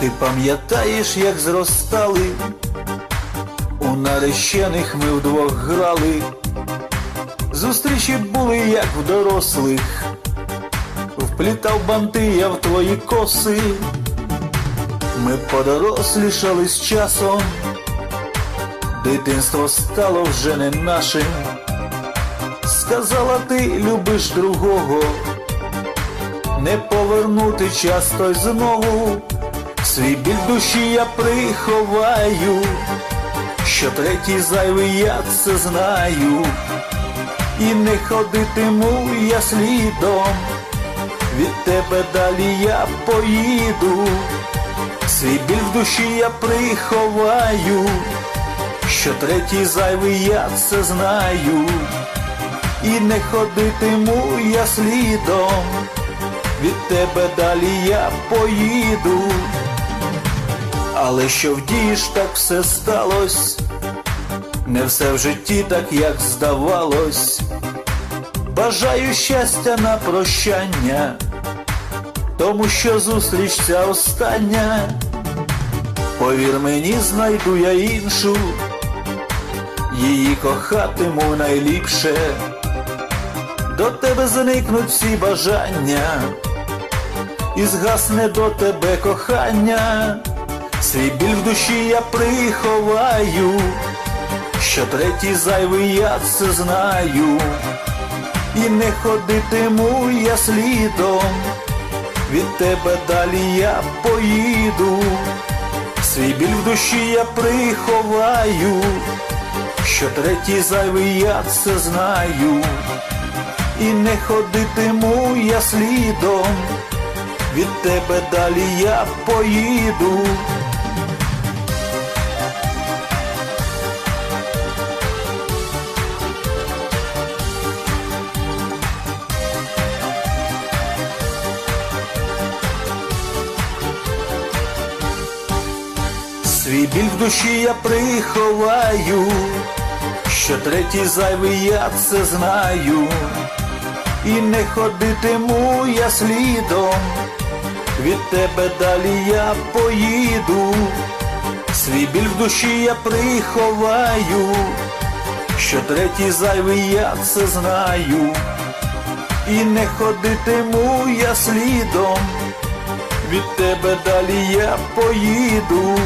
Ти пам'ятаєш, як зростали, у наречених ми вдвох грали, зустрічі були, як в дорослих, вплітав банти я в твої коси, ми подорослішали з часом, дитинство стало вже не нашим. Сказала ти любиш другого, не повернути час той знову, свій біль душі я приховаю, що третій зайвий я це знаю, і не ходитиму я слідом, від тебе далі я поїду, свій біль в душі я приховаю, що третій зайвий я це знаю. І не ходитиму я слідом, від тебе далі я поїду, але що вдієш, так все сталось, не все в житті так, як здавалось. Бажаю щастя на прощання, тому що зустріч ця остання. Повір мені, знайду я іншу, її кохатиму найліпше до тебе зникнуть всі бажання, і згасне до тебе кохання, свій біль в душі я приховаю, що третій зайвий я це знаю, і не ходитиму я слідом, від тебе далі я поїду, свій біль в душі я приховаю, що третій зайвий я це знаю. І не ходитиму я слідом, від тебе далі я поїду. Свій біль в душі я приховаю, що третій зайвий я це знаю. І не ходитиму я слідом, від тебе далі я поїду, свій біль в душі я приховаю, що третій зайвий я це знаю, і не ходитиму я слідом, від тебе далі я поїду.